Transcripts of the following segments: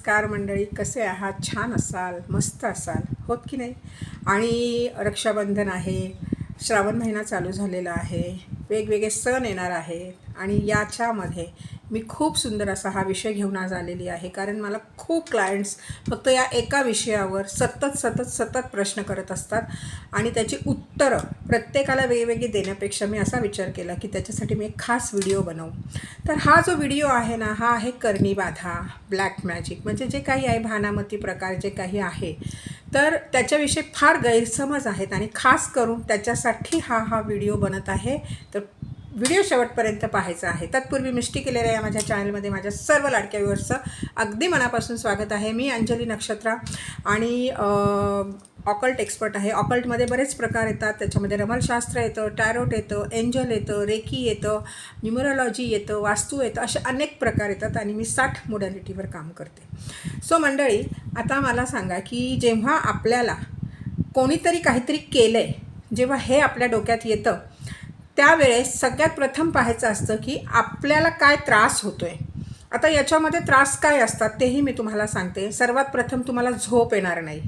नमस्कार मंडळी कसे आहात? छान असाल मस्त असाल होत की नाही? आणि रक्षाबंधन आहे श्रावण महिना चालू झालेला आहे. वेगवेगळे सण येणार आहेत आणि याच्यामध्ये मी खूप सुंदर असा हा विषय घेऊन आज आलेली आहे. कारण मला खूप क्लायंट्स फक्त या एका विषयावर सतत सतत सतत प्रश्न करत असतात आणि त्याची उत्तरं प्रत्येकाला वेगवेगळी देण्यापेक्षा मी असा विचार केला की त्याच्यासाठी मी एक खास व्हिडिओ बनवू. तर हा जो व्हिडिओ आहे ना हा आहे कर्णीबाधा ब्लॅक मॅजिक म्हणजे जे काही आहे भानामती प्रकार जे काही आहे तर त्याच्याविषयी फार गैरसमज आहेत आणि खास करून त्याच्यासाठी हा हा व्हिडिओ बनत आहे. तर व्हिडिओ शेवटपर्यंत पाहायचा आहे. तत्पूर्वी मिष्टी केलेल्या या माझ्या चॅनलमध्ये माझ्या सर्व लाडक्या व्ह्युअर्सचं अगदी मनापासून स्वागत आहे. मी अंजली नक्षत्रा आणि ऑकल्ट एक्सपर्ट आहे. ऑकल्टमध्ये बरेच प्रकार येतात. त्याच्यामध्ये रमलशास्त्र येतं टॅरोट येतं एंजल येतं रेकी येतं न्युमरोलॉजी येतं वास्तू येतं असे अनेक प्रकार येतात आणि मी साठ मोडॅलिटीवर काम करते. सो मंडळी आता मला सांगा की जेव्हा आपल्याला कोणीतरी काहीतरी केलं आहे जेव्हा हे आपल्या डोक्यात येतं त्यावेळेस सगळ्यात प्रथम पाहायचं असतं की आपल्याला काय त्रास होतो आहे आता याच्यामध्ये त्रास काय असतात तेही मी तुम्हाला सांगते. सर्वात प्रथम तुम्हाला झोप येणार नाही.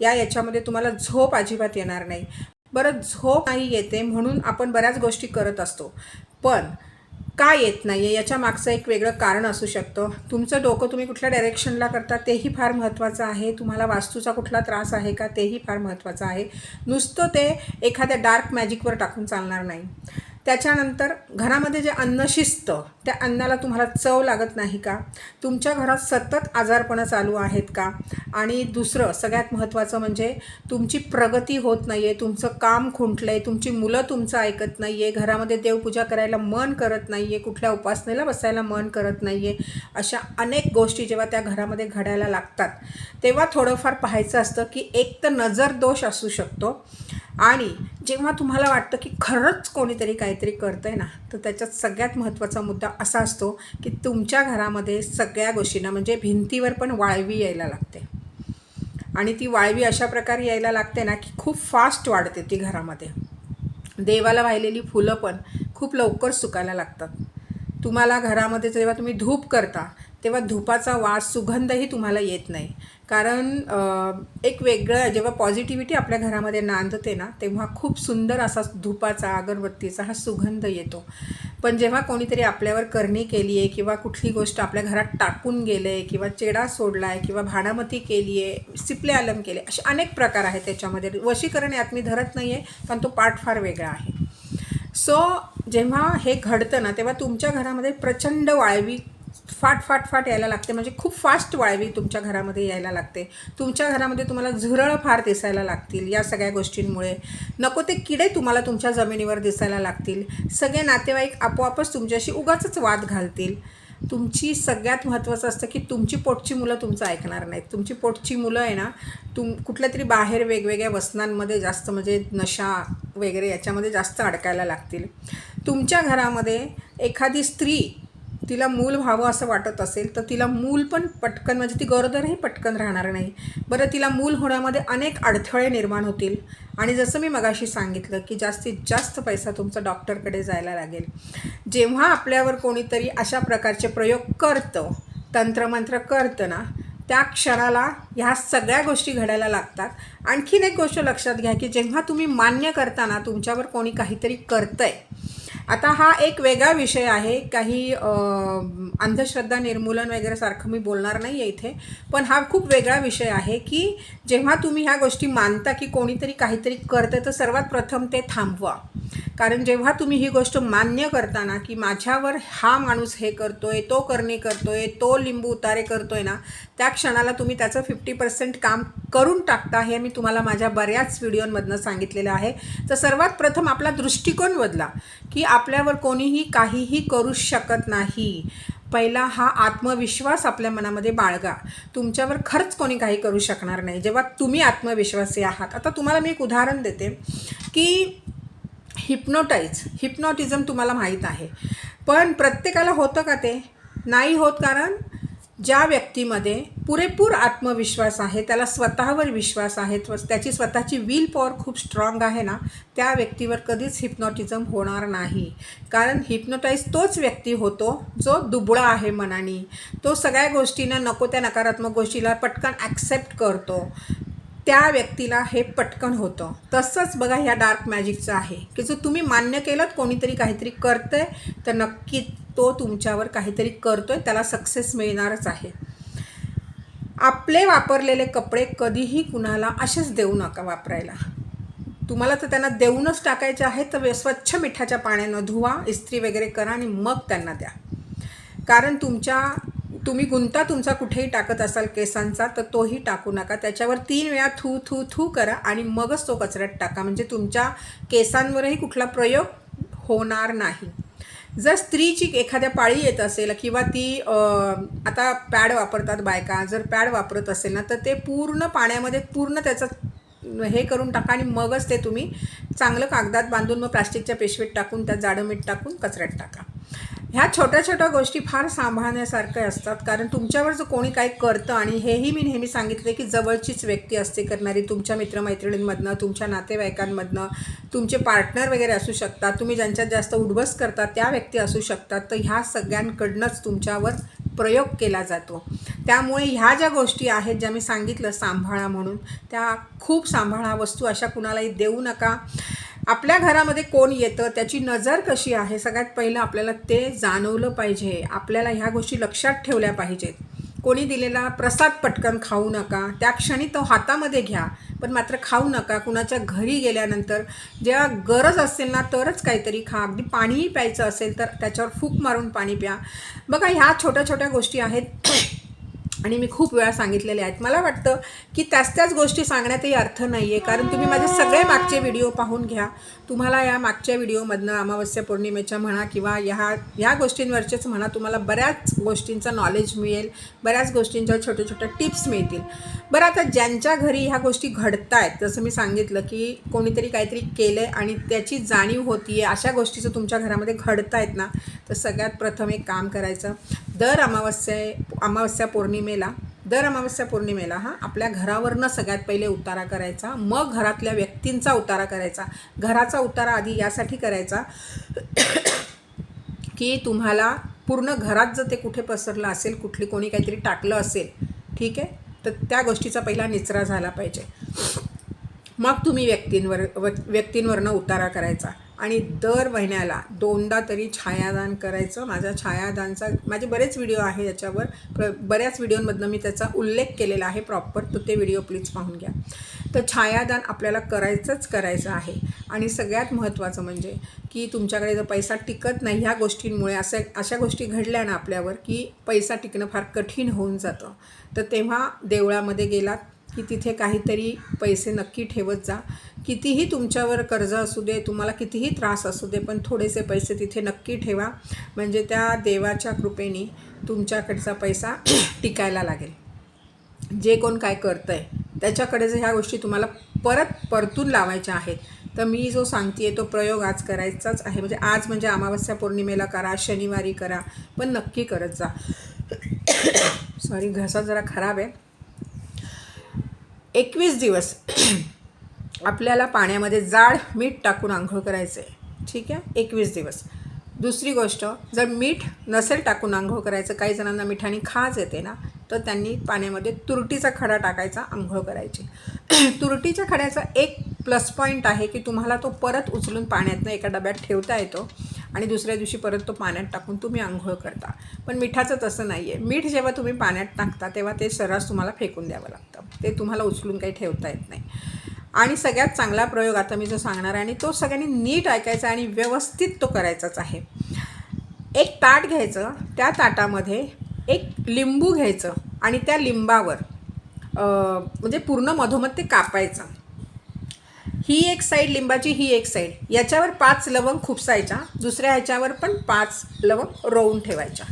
या याच्यामध्ये तुम्हाला झोप अजिबात येणार नाही. बरं झोप नाही येते म्हणून आपण बऱ्याच गोष्टी करत असतो. पण का येत नाही आहे याच्या मागचं एक वेगळं कारण असू शकतं. तुमचं डोकं तुम्ही कुठल्या डायरेक्शनला करता तेही फार महत्त्वाचं आहे. तुम्हाला वास्तूचा कुठला त्रास आहे का तेही फार महत्त्वाचं आहे. नुसतं ते एखाद्या डार्क मॅजिकवर टाकून चालणार नाही. त्याच्यानंतर घरामध्ये जे अन्न शिजतं त्या अन्नाला तुम्हाला चव लागत नाही का? तुमच्या घरात सतत आजारपणं चालू आहेत का? आणि दुसरं सगळ्यात महत्त्वाचं म्हणजे तुमची प्रगती होत नाही आहे तुमचं काम खुंटलं आहे तुमची मुलं तुमचं ऐकत नाही आहे घरामध्ये देवपूजा करायला मन करत नाही आहे कुठल्या उपासनेला बसायला मन करत नाही आहे अशा अनेक गोष्टी जेव्हा त्या घरामध्ये घडायला लागतात तेव्हा थोडंफार पाहायचं असतं की एक तर नजर दोष असू शकतो आणि जेव्हा तुम्हाला वाटतं की खरंच कोणीतरी काहीतरी करतं आहे ना तर त्याच्यात सगळ्यात महत्त्वाचा मुद्दा असा असतो की तुमच्या घरामध्ये सगळ्या गोष्टींना म्हणजे भिंतीवर पण वाळवी यायला लागते. आणि ती वाळवी अशा प्रकारे यायला लागते ना की खूप फास्ट वाढते ती घरामध्ये. देवाला वाहिलेली फुलं पण खूप लवकर सुकायला लागतात. तुम्हाला घरामध्ये जेव्हा तुम्ही धूप करता तेव्हा धुपाचा वास सुगंधही तुम्हाला येत नाही. कारण एक वेगळं जेव्हा पॉझिटिव्हिटी आपल्या घरामध्ये नांदते ना तेव्हा खूप सुंदर असा धुपाचा अगरबत्तीचा हा सुगंध येतो. पण जेव्हा कोणीतरी आपल्यावर करणी केली आहे किंवा कुठली गोष्ट आपल्या घरात टाकून गेलं आहे किंवा चेडा सोडला आहे किंवा भाडामती केली आहे सिपले आलम केले असे अनेक प्रकार आहेत त्याच्यामध्ये. वशीकरण यात मी धरत नाही आहे पण तो पाठ फार वेगळा आहे. सो जेव्हा हे घडतं ना तेव्हा तुमच्या घरामध्ये प्रचंड वाळवी फाट फाट फाट यायला लागते. म्हणजे खूप फास्ट वाळवी तुमच्या घरामध्ये यायला लागते. तुमच्या घरामध्ये तुम्हाला झुरळ फार दिसायला लागतील या सगळ्या गोष्टींमुळे. नको ते किडे तुम्हाला तुमच्या जमिनीवर दिसायला लागतील. सगळे नातेवाईक आपोआपच तुमच्याशी उगाच वाद घालतील. तुमची सगळ्यात महत्त्वाचं असतं की तुमची पोटची मुलं तुमचं ऐकणार नाहीत. तुमची पोटची मुलं आहे ना तुम कुठल्या तरी बाहेर वेगवेगळ्या वसनांमध्ये जास्त म्हणजे नशा वगैरे याच्यामध्ये जास्त अडकायला लागतील. तुमच्या घरामध्ये एखादी स्त्री तिला मूल व्हावं असं वाटत असेल तर तिला मूल पण पटकन म्हणजे ती गरोदरही पटकन राहणार नाही. बरं तिला मूल होण्यामध्ये अनेक अडथळे निर्माण होतील. आणि जसं मी मगाशी सांगितलं की जास्तीत जास्त पैसा तुमचा डॉक्टरकडे जायला लागेल. जेव्हा आपल्यावर कोणीतरी अशा प्रकारचे प्रयोग करतं तंत्रमंत्र करतं ना त्या क्षणाला ह्या सगळ्या गोष्टी घडायला लागतात. आणखीन एक गोष्ट लक्षात घ्या की जेव्हा तुम्ही मान्य करताना तुमच्यावर कोणी काहीतरी करतं आहे आता हा एक वेगळा विषय आहे. काही अंधश्रद्धा निर्मूलन वगैरे सारखं मी बोलणार नाही आहे इथे. पण हा खूप वेगळा विषय आहे की जेव्हा तुम्ही ह्या गोष्टी मानता की कोणीतरी काहीतरी करतं तर सर्वात प्रथम ते थांबवा. कारण जेव्हा तुम्ही ही गोष्ट मान्य करताना की माझ्यावर हा माणूस हे करतोय तो करणे करतोय तो लिंबू उतारे करतोय ना त्या क्षणाला तुम्ही त्याचं फिफ्टी पर्सेंट काम करून टाकता हे मी तुम्हाला माझ्या बऱ्याच व्हिडिओमधनं सांगितलेलं आहे. तर सर्वात प्रथम आपला दृष्टिकोन बदला की आपल्यावर कोणीही काहीही करू शकत नाही. पहिला हा आत्मविश्वास आपल्या मनामध्ये बाळगा. तुमच्यावर खरंच कोणी काही करू शकणार नाही. जेव्हा तुम्ही आत्मविश्वासी आहात. आता तुम्हाला मी एक उदाहरण देते की हिप्नोटाईज हिप्नॉटिझम तुम्हाला माहीत आहे. पण प्रत्येकाला होतं का ते? नाही होत कारण ज्या व्यक्तीमध्ये पुरेपूर आत्मविश्वास आहे त्याला स्वतःवर विश्वास आहे त्याची स्वतःची विल पॉवर खूप स्ट्रॉंग आहे ना त्या व्यक्तीवर कधीच हिप्नॉटिझम होणार नाही. कारण हिप्नोटाईज तोच व्यक्ती होतो जो दुबळा आहे मनाने. तो सगळ्या गोष्टींना नको त्या नकारात्मक गोष्टीला पटकन ॲक्सेप्ट करतो. त्या व्यक्तीला हे पटकन होतं. तसंच बघा ह्या डार्क मॅजिकचं आहे. की जर तुम्ही मान्य केलं कोणीतरी काहीतरी करतंय तर नक्की तो तुमच्यावर काहीतरी करतो आहे त्याला सक्सेस मिळणारच आहे. आपले वापरलेले कपडे कधीही कुणाला असेच देऊ नका वापरायला. तुम्हाला तर त्यांना देऊनच टाकायचे आहेत तर स्वच्छ मिठाच्या पाण्यानं धुवा इस्त्री वगैरे करा आणि मग त्यांना द्या. कारण तुमच्या तुम्ही गुंता तुमचा कुठेही टाकत असाल केसांचा तर तोही टाकू नका. त्याच्यावर तीन वेळा थू थू थू करा आणि मगच तो कचऱ्यात टाका. म्हणजे तुमच्या केसांवरही कुठला प्रयोग होणार नाही. जर स्त्रीची एखाद्या पाळी येत असेल किंवा ती आता पॅड वापरतात बायका जर पॅड वापरत असेल ना तर ते पूर्ण पाण्यामध्ये पूर्ण त्याचं हे करून टाका आणि मगच ते तुम्ही चांगलं कागदात बांधून मग प्लास्टिकच्या पिशवीत टाकून त्यात जाडं मीठ टाकून कचऱ्यात टाका. ह्या छोट्या छोट्या गोष्टी फार सांभाळण्यासारख्या असतात. कारण तुमच्यावर जर कोणी काही करतं आणि हेही मी नेहमी सांगितले की जवळचीच व्यक्ती असते करणारी तुमच्या मित्रमैत्रिणींमधनं तुमच्या नातेवाईकांमधनं तुमचे पार्टनर वगैरे असू शकतात तुम्ही ज्यांच्यात जास्त उडबस करता त्या व्यक्ती असू शकतात. तर ह्या सगळ्यांकडनंच तुमच्यावर प्रयोग केला जातो. त्यामुळे ह्या ज्या गोष्टी आहेत ज्या मी सांगितलं सांभाळा म्हणून त्या खूप सांभाळा. वस्तू अशा कुणालाही देऊ नका. आपल्या घरामध्ये कोण येतं त्याची नजर कशी आहे सगळ्यात पहिलं आपल्याला ते जाणवलं पाहिजे. आपल्याला ह्या गोष्टी लक्षात ठेवल्या पाहिजेत. कोणी दिलेला प्रसाद पटकन खाऊ नका त्या क्षणी तो हातामध्ये घ्या पण मात्र खाऊ नका. कुणाच्या घरी गेल्यानंतर जेव्हा गरज असेल ना तरच काहीतरी खा. अगदी पाणीही प्यायचं असेल तर त्याच्यावर फूक मारून पाणी प्या. बघा ह्या छोट्या छोट्या गोष्टी आहेत. आणि मी खूप वेळा सांगितलेले आहेत. मला वाटतं की त्याच त्याच गोष्टी सांगण्यातही अर्थ नाही आहे कारण तुम्ही माझे सगळे मागचे व्हिडिओ पाहून घ्या. तुम्हाला या मागच्या व्हिडिओमधनं अमावस्या पौर्णिमेच्या म्हणा किंवा ह्या ह्या गोष्टींवरचेच म्हणा तुम्हाला बऱ्याच गोष्टींचं नॉलेज मिळेल. बऱ्याच गोष्टींच्या छोट्या छोट्या टिप्स मिळतील. बरं आता ज्यांच्या घरी ह्या गोष्टी घडत आहेत जसं मी सांगितलं की कोणीतरी काहीतरी केलं आहे आणि त्याची जाणीव होती आहे अशा गोष्टी जर तुमच्या घरामध्ये घडत आहेत ना तर सगळ्यात प्रथम एक काम करायचं. दर अमावस्या अमावस्या पौर्णिमेला दर अमावस्या पौर्णिमेला हा आपल्या घरावरनं सगळ्यात पहिले उतारा करायचा. मग घरातल्या व्यक्तींचा उतारा करायचा. घराचा उतारा आधी यासाठी करायचा की तुम्हाला पूर्ण घरात जर ते कुठे पसरलं असेल कुठली कोणी काहीतरी टाकलं असेल ठीक आहे? तर त्या गोष्टीचा पहिला निचरा झाला पाहिजे. मग तुम्ही व्यक्तींवर व- व्यक्तींवरनं उतारा करायचा. आणि दर महिन्याला दोनदा तरी छायादान करायचं. माझ्या छायादानचा माझे बरेच व्हिडिओ आहे याच्यावर. प्र बऱ्याच व्हिडिओमधनं मी त्याचा उल्लेख केलेला आहे प्रॉपर तर ते व्हिडिओ प्लीज पाहून घ्या. तर छायादान आपल्याला करायचंच करायचं आहे. आणि सगळ्यात महत्त्वाचं म्हणजे की तुमच्याकडे जर पैसा टिकत नाही ह्या गोष्टींमुळे असं अशा गोष्टी घडल्या ना आपल्यावर की पैसा टिकणं फार कठीण होऊन जातं. तर तेव्हा देवळामध्ये गेलात की तिथे काहीतरी पैसे नक्की ठेवत जा. कितीही तुमच्यावर कर्ज असू दे तुम्हाला कितीही त्रास असू दे पण थोडेसे पैसे तिथे नक्की ठेवा. म्हणजे त्या देवाच्या कृपेने तुमच्याकडचा पैसा टिकायला लागेल. जे कोण काय करतं आहे त्याच्याकडे जर ह्या गोष्टी तुम्हाला परत परतून लावायच्या आहेत तर मी जो सांगते तो प्रयोग आज करायचाच आहे. म्हणजे आज म्हणजे अमावस्या पौर्णिमेला करा शनिवारी करा पण नक्की करत जा. सॉरी घसा जरा खराब आहे. एकवीस दिवस आपल्याला पाण्यामध्ये जाड मीठ टाकून आंघोळ करायचं आहे ठीक आहे? एकवीस दिवस. दुसरी गोष्ट जर मीठ नसेल टाकून आंघोळ करायचं काही जणांना मिठाने खाज येते ना तर त्यांनी पाण्यामध्ये तुरटीचा खडा टाकायचा आंघोळ करायची. तुरटीच्या खड्याचा एक प्लस पॉईंट आहे की तुम्हाला तो परत उचलून पाण्यातनं एका डब्यात ठेवता येतो. आणि दुसऱ्या दिवशी परत तो पाण्यात टाकून तुम्ही आंघोळ करता. पण मिठाचं तसं नाही आहे मीठ जेव्हा तुम्ही पाण्यात टाकता तेव्हा ते सर्रास तुम्हाला फेकून द्यावं लागतं. ते तुम्हाला उचलून काही ठेवता येत नाही. आणि सगळ्यात चांगला प्रयोग आता मी जो सांगणार आहे आणि तो सगळ्यांनी नीट ऐकायचा आणि व्यवस्थित तो करायचाच आहे. एक ताट घ्यायचं त्या ताटामध्ये एक लिंबू घ्यायचं आणि त्या लिंबावर म्हणजे पूर्ण मधोमध ते कापायचं. ही एक साईड लिंबाची ही एक साईड. याच्यावर पाच लवंग खुपसायच्या दुसऱ्या ह्याच्यावर पण पाच लवंग रोवून ठेवायच्या.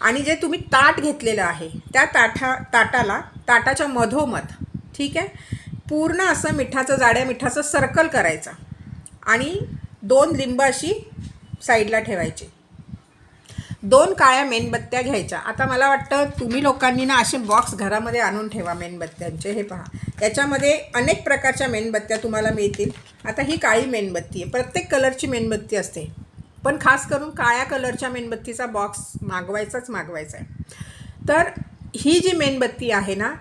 आणि जे तुम्ही ताट घेतलेलं आहे त्या ताठा ताटाला ताटाच्या मधोमध ठीक आहे? पूर्ण असं मिठाचं जाड्या मिठाचं सर्कल करायचं. आणि दोन लिंब अशी साईडला ठेवायची. दोन काळ्या मेणबत्त्या घ्यायच्या. आता मला वाटतं तुम्ही लोकांनी ना असे बॉक्स घरामध्ये आणून ठेवा मेणबत्त्यांचे हे पहा. याच्यामध्ये अनेक प्रकारच्या मेणबत्त्या तुम्हाला मिळतील. आता ही काळी मेणबत्ती आहे. प्रत्येक कलरची मेणबत्ती असते. पण खास करून काळ्या कलरच्या मेणबत्तीचा बॉक्स मागवायचाच मागवायचा आहे. तर ही जी मेणबत्ती आहे ना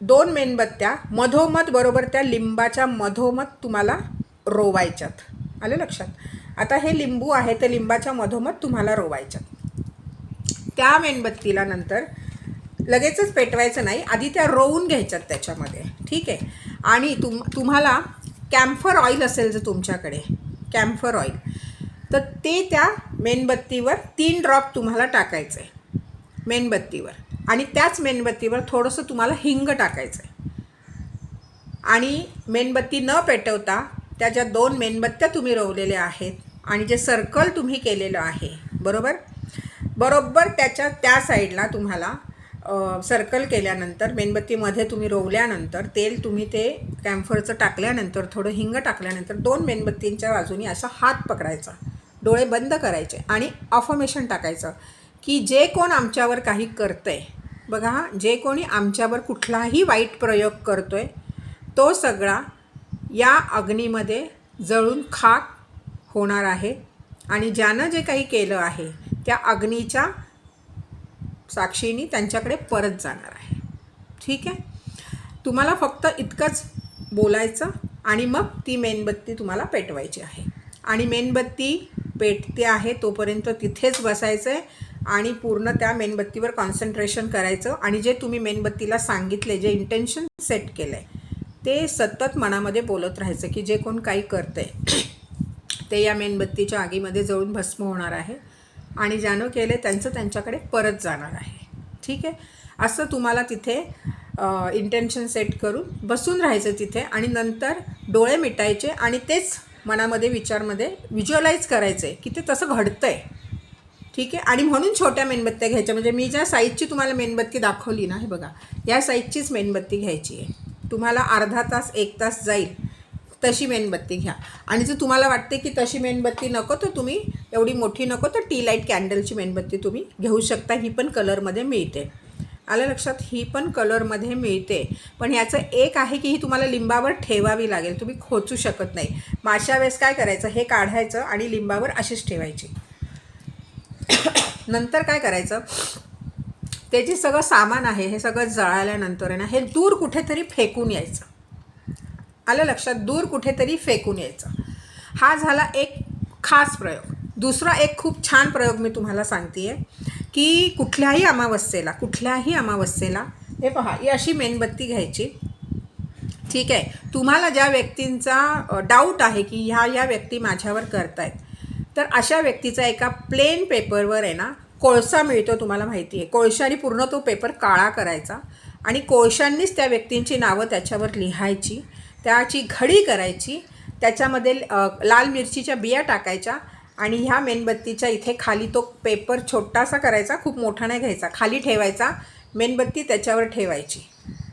दोन मेणबत्त्या मधोमध बरोबर त्या लिंबाच्या मधोमध तुम्हाला रोवायच्यात. आलं लक्षात? आता हे लिंबू आहे तर लिंबाच्या मधोमध तुम्हाला रोवायच्यात. त्या मेणबत्तीला नंतर लगेचच पेटवायचं नाही. आधी त्या रोवून घ्यायच्यात त्याच्यामध्ये. ठीक आहे? आणि तुम तुम्हाला कॅम्फर ऑइल असेल जर तुमच्याकडे कॅम्फर ऑइल तर ते त्या मेणबत्तीवर तीन ड्रॉप तुम्हाला टाकायचं आहे मेणबत्तीवर. आणि त्याच मेणबत्तीवर थोडंसं तुम्हाला हिंग टाकायचं आहे आणि मेणबत्ती न पेटवता त्या ज्या दोन मेणबत्त्या तुम्ही रोवलेल्या आहेत आणि जे सर्कल तुम्ही केलेलं आहे बरोबर? बरोबर त्याच्या त्या साईडला तुम्हाला सर्कल केल्यानंतर मेणबत्तीमध्ये तुम्ही रोवल्यानंतर तेल तुम्ही ते कॅम्फरचं टाकल्यानंतर थोडं हिंग टाकल्यानंतर दोन मेणबत्तींच्या बाजूनी असा हात पकडायचा. डोळे बंद करायचे आणि अफर्मेशन टाकायचं की जे कोण आमच्यावर काही करतंय बघा जे कोणी आमच्यावर कुठलाही वाईट प्रयोग करतो आहे तो सगळा या अग्नीमध्ये जळून खाक होणार आहे. आणि ज्यानं जे काही केलं आहे त्या अग्नीच्या साक्षीनी त्यांच्याकडे परत जाणार आहे. ठीक आहे? तुम्हाला फक्त इतकंच बोलायचं आणि मग ती मेणबत्ती तुम्हाला पेटवायची आहे. आणि मेणबत्ती पेटते आहे तोपर्यंत तिथेच बसायचं आहे आणि पूर्ण त्या मेणबत्तीवर कॉन्सन्ट्रेशन करायचं. आणि जे तुम्ही मेणबत्तीला सांगितले जे इंटेन्शन सेट केलं आहे ते सतत मनामध्ये बोलत राहायचं की जे कोण काही करतंय ते या मेणबत्तीच्या आगीमध्ये जळून भस्म होणार आहे. आणि ज्यानं केले त्यांचं त्यांच्याकडे परत जाणार आहे. ठीक आहे? असं तुम्हाला तिथे इंटेन्शन सेट करून बसून राहायचं तिथे आणि नंतर डोळे मिटायचे आणि तेच मनामध्ये विचारमध्ये व्हिज्युअलाइज करायचे की ते तसं घडतं आहे ठीक आहे? आणि म्हणून छोट्या मेणबत्त्या घ्यायच्या. म्हणजे मी ज्या साईजची तुम्हाला मेणबत्ती दाखवली ना हे बघा. या साईजचीच मेणबत्ती घ्यायची आहे. तुम्हाला अर्धा तास एक तास जाईल. तशी मेणबत्ती घ्या. आणि जर तुम्हाला वाटते की तशी मेणबत्ती नको तर तुम्ही एवढी मोठी नको तर टी लाइट कॅन्डलची मेणबत्ती तुम्ही घेऊ शकता. ही पण कलरमध्ये मिळते. आलं लक्षात? ही पण कलरमध्ये मिळते. पण ह्याचं एक आहे की ही तुम्हाला लिंबावर ठेवावी लागेल. तुम्ही खोचू शकत नाही. माशा वेळेस काय करायचं? हे काढायचं आणि लिंबावर अशीच ठेवायची. नंतर काय करायचं? ते जे सगळं सामान आहे हे सगळं जळाल्यानंतर आहे ना हे दूर कुठेतरी फेकून यायचं. आलं लक्षात दूर कुठेतरी फेकून यायचं. हा झाला एक खास प्रयोग. दुसरा एक खूप छान प्रयोग मी तुम्हाला सांगते आहे की कुठल्याही अमावस्येला कुठल्याही अमावस्येला हे पहा ही अशी मेणबत्ती घ्यायची. ठीक आहे. तुम्हाला ज्या व्यक्तींचा डाऊट आहे की ह्या ह्या व्यक्ती माझ्यावर करतायत तर अशा व्यक्तीचा एका प्लेन पेपरवर आहे ना कोळसा मिळतो तुम्हाला माहिती आहे कोळशाने पूर्ण तो पेपर काळा करायचा आणि कोळशांनीच त्या व्यक्तींची नावं त्याच्यावर लिहायची. त्याची घडी करायची त्याच्यामध्ये लाल मिरचीच्या बिया टाकायच्या आणि ह्या मेणबत्तीच्या इथे खाली तो पेपर छोटासा करायचा खूप मोठा नाही घ्यायचा खाली ठेवायचा मेणबत्ती त्याच्यावर ठेवायची.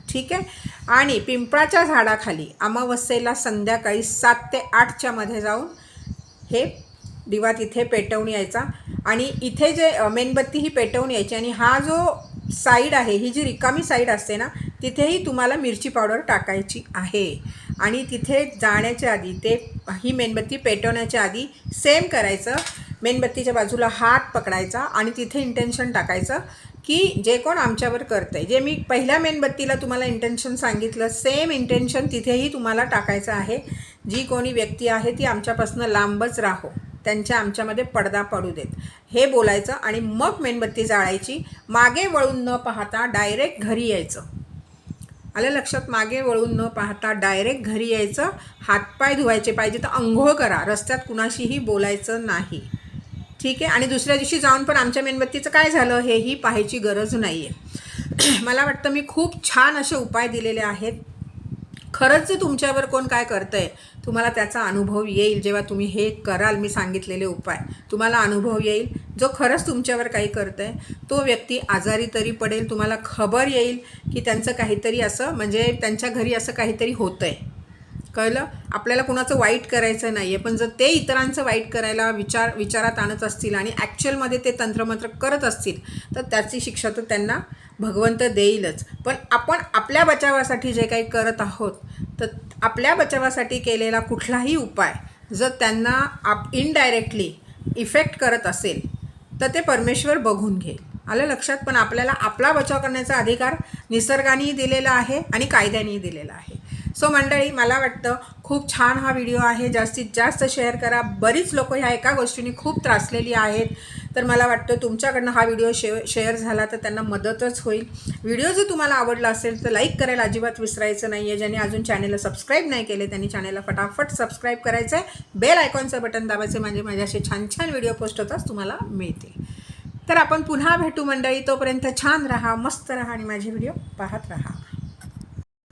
ठीक आहे? आणि पिंपळाच्या झाडाखाली अमावस्येला संध्याकाळी सात ते आठच्या मध्ये जाऊन हे दिवा तिथे पेटवून यायचा. आणि इथे जे मेणबत्ती ही पेटवून यायची आणि हा जो साईड आहे ही जी रिकामी साईड असते ना तिथेही तुम्हाला मिरची पावडर टाकायची आहे. आणि तिथे जाण्याच्या आधी ते ही मेणबत्ती पेटवण्याच्या आधी सेम करायचं. मेणबत्तीच्या बाजूला हात पकडायचा आणि तिथे इंटेन्शन टाकायचं की जे कोण आमच्यावर करतं आहे जे मी पहिल्या मेणबत्तीला तुम्हाला इंटेन्शन सांगितलं सेम इंटेन्शन तिथेही तुम्हाला टाकायचं आहे. जी कोणी व्यक्ती आहे ती आमच्यापासून लांबच राहो. त्यांच्या आमच्यामध्ये पडदा पडू देत. हे बोलायचं आणि मग मेणबत्ती जाळायची. मागे वळून न पाहता डायरेक्ट घरी यायचं. आलं लक्षात मागे वळून न पाहता डायरेक्ट घरी यायचं हातपाय धुवायचे पाहिजे तर अंघोळ करा रस्त्यात कुणाशीही बोलायचं नाही. ठीक आहे? आणि दुसऱ्या दिवशी जाऊन पण आमच्या मेणबत्तीचं काय झालं? हेही पाहायची गरज नाही आहे मला वाटतं मी खूप छान असे उपाय दिलेले आहेत. खरंच तुमच्यावर कोण काय करतं आहे तुम्हाला त्याचा अनुभव येईल. जेव्हा तुम्ही हे कराल मी सांगितलेले उपाय तुम्हाला अनुभव येईल. जो खरंच तुमच्यावर काही करतं आहे तो व्यक्ती आजारी तरी पडेल तुम्हाला खबर येईल की त्यांचं काहीतरी असं म्हणजे त्यांच्या घरी असं काहीतरी होतं आहे कळलं? आपल्याला कुणाचं वाईट करायचं नाही आहे पण जर ते इतरांचं वाईट करायला विचार विचारात आणत असतील आणि ॲक्च्युअलमध्ये ते तंत्रमंत्र करत असतील तर त्याची शिक्षा तर त्यांना भगवंत देईलच. पण आपण आपल्या बचावासाठी जे काही करत आहोत तर आपल्या बचावासाठी केलेला कुठलाही उपाय जर त्यांना आप इनडायरेक्टली इफेक्ट करत असेल तर ते परमेश्वर बघून घेईल. आलं लक्षात? पण आपल्याला आपला बचाव करण्याचा अधिकार निसर्गानेही दिलेला आहे आणि कायद्यानेही दिलेला आहे. सो मंडळी मला वाटतं खूप छान हा व्हिडिओ आहे. जास्तीत जास्त शेअर करा. बरीच लोक ह्या एका गोष्टीने खूप त्रासलेली आहेत. तर मला वाटतं तुमच्याकडनं हा व्हिडिओ शे शेअर झाला तर त्यांना मदतच होईल. व्हिडिओ जर तुम्हाला आवडला असेल तर लाईक करायला अजिबात विसरायचं नाही आहे ज्यांनी अजून चॅनेलला सबस्क्राईब नाही केले त्यांनी चॅनेलला फटाफट सबस्क्राईब करायचं आहे बेल आयकॉनचं बटन दाबायचं म्हणजे माझे असे छान छान व्हिडिओ पोस्ट होताच तुम्हाला मिळतील. तर आपण पुन्हा भेटू मंडळी. तोपर्यंत छान राहा मस्त राहा आणि माझे व्हिडिओ पाहत राहा.